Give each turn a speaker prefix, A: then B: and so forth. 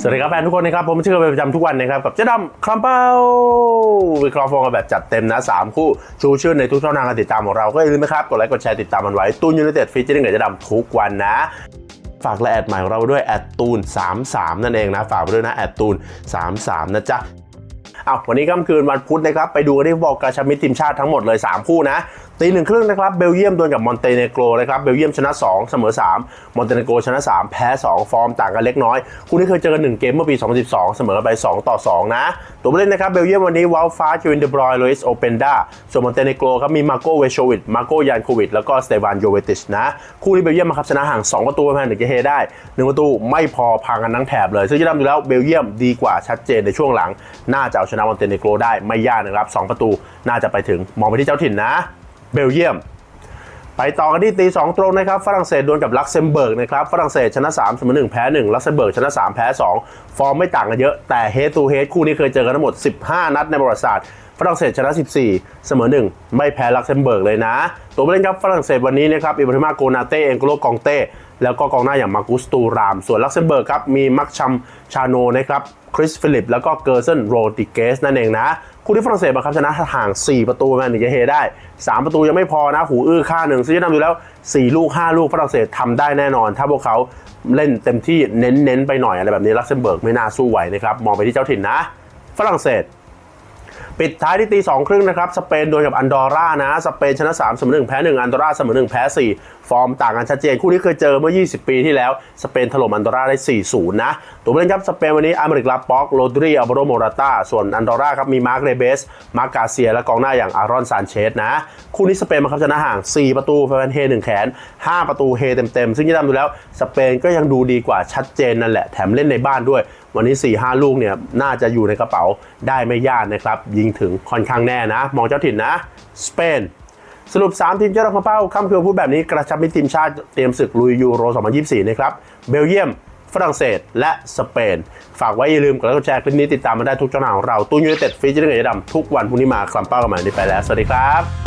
A: สวัสดีครับแฟนทุกคนนะครับ ผมเชื่อเป็นประจำทุกวันนะครับ กับเจ๊ดำคลัมเป้าวิเคราะห์ฟองกันแบบจัดเต็มนะสามคู่ ชูชื่อในทุกช่องทางการติดตามของเรา ก็อย่าลืมนะครับ กดไลค์กดแชร์ติดตามมันไว้ตูนยูไนเต็ดฟีเจอริ่งกับเจ๊ดำทุกวันนะฝากและแอดใหม่ของเราด้วยแอดตูน33 นั่นเองนะ ฝากไปด้วยนะแอดตูน33 นะจ๊ะอ้าววันนี้ค่ำคืนวันพุธนะครับ ไปดูกันที่บอลกาชามิตทีมชาติทั้งหมดเลย 3 คู่นะ ตีหนึ่งครึ่งนะครับเบลเยียมดวลกับมอนเตเนโกรนะครับเบลเยียมชนะ 2 เสมอ 3 มอนเตเนโกรชนะ 3 แพ้ 2 ฟอร์มต่างกันเล็กน้อย คู่นี้เคยเจอกัน 1 เกมเมื่อปี 2012 เสมอไป 2 ต่อ 2 นะ ตัวผู้เล่นนะครับเบลเยียมวันนี้วาลฟ้าคิวินเดบรอยลุยส์โอเปนดาส่วนมอนเตเนโกรครับมีมาโกเวโชวิดมาโกยานโควิดแล้วก็สเตฟานโยเวติชนะ คู่นี้เบลเยียมมาครับชนะห่าง 2 ประตูแพ้หนึ่งเฮได้หนึ่งประตูไม่พอพังกันทั้งแถบเลยซึ่งจะทำดูแล้วเบลเยียมดีกว่าชัดเจนในช่วงหลัง น่าจะเอาชนะมอนเตเนโกรได้ไม่ยากนะครับสองประตูน่าจะไปถึงมองไปที่เจ้าถิ่นนะ เบลเยียม ไปต่อกันที่ตี2ตรงนะครับ ฝรั่งเศสดวลกับลักเซมเบิร์กนะครับ ฝรั่งเศสชนะ3เสมอ1แพ้1ลักเซมเบิร์กชนะ 3 แพ้ 2 ฟอร์มไม่ต่างกันเยอะ แต่เฮด o ูเฮดคู่นี้เคยเจอกันทั้งหมด 15 นัดในประวัติศาสตร์ฝรั่งเศสชนะ 14 เสมอ 1 ไม่แพ้ลักเซมเบิร์กเลยนะ ตัวผู้เล่นครับฝรั่งเศสวันนี้นะครับอิบราฮิมาโกนาเต้เองโกโลกองเต้ แล้วก็กองหน้าอย่างมาร์กุสตูราม ส่วนลักเซมเบิร์กครับมีมักชัมชาโนนะครับคริสฟิลิป แล้วก็เกอร์เซนโรติเกสนั่นเองนะ คู่ที่ฝรั่งเศสบังคับชนะห่าง 4 ประตูมันถึงจะเฮได้ 3 ประตูยังไม่พอนะ หูอื้อค่าหนึ่งซึ่งจะนำอยู่แล้ว 4 ลูก 5 ลูกฝรั่งเศสทำได้แน่นอน ถ้าพวกเขาเล่นเต็มที่เน้นๆไปหน่อยอะไรแบบนี้ลักเซมเบิร์กไม่น่าสู้ไหวนะครับมองไปที่เจ้าถิ่นนะ ฝรั่งเศส ปิดท้ายที่ตีสองครึ่งนะครับ สเปนโดนกับอันดอร่านะ สเปนชนะ3เสมอ1แพ้1อันดอร่าเสมอ1แพ้4ฟอร์มต่างกันชัดเจน คู่นี้เคยเจอเมื่อ 20 ปีที่แล้ว สเปนถล่มอันดอร่าได้ 4-0 นะ ตัวผู้เล่นครับ สเปนวันนี้อเมริกลาป็อก โรดรีอัลบโรโมราตาส่วนอันดอร่าครับมีมาร์กเรเบส มาร์กาเซีย และกองหน้าอย่างอารอนซานเชสนะ คู่นี้สเปนมาครับชนะห่าง 4 ประตูแฟนเฮหนึ่งแขน 5 ประตูเฮเต็มๆ ซึ่งที่ทำดูแล้วสเปนก็ยังดูดีกว่าชัดเจนนั่นแหละแถมเล่นในบ้านด้วย วันนี้4 5ลูกเนี่ยน่าจะอยู่ในกระเป๋าได้ไม่ยากนะครับยิงถึงค่อนข้างแน่นะ มองเจ้าถิ่นนะ สเปน สรุป 3 ทีมเจ้าดอกเป้าค่ำคืนพูดแบบนี้กระชับมิตรทีมชาติเตรียมศึกลุยยูโร 2024 นะครับ เบลเยียม ฝรั่งเศส และสเปน ฝากไว้อย่าลืมกดไลค์กดแชร์คลิปนี้ติดตามมาได้ทุกช่องทางของเราตู้ยูเนเต็ดฟีเจอร์เงยดำทุกวันพรุ่งนี้มาคลัมเป้ากันใหม่ในไปแล้ว สวัสดีครับ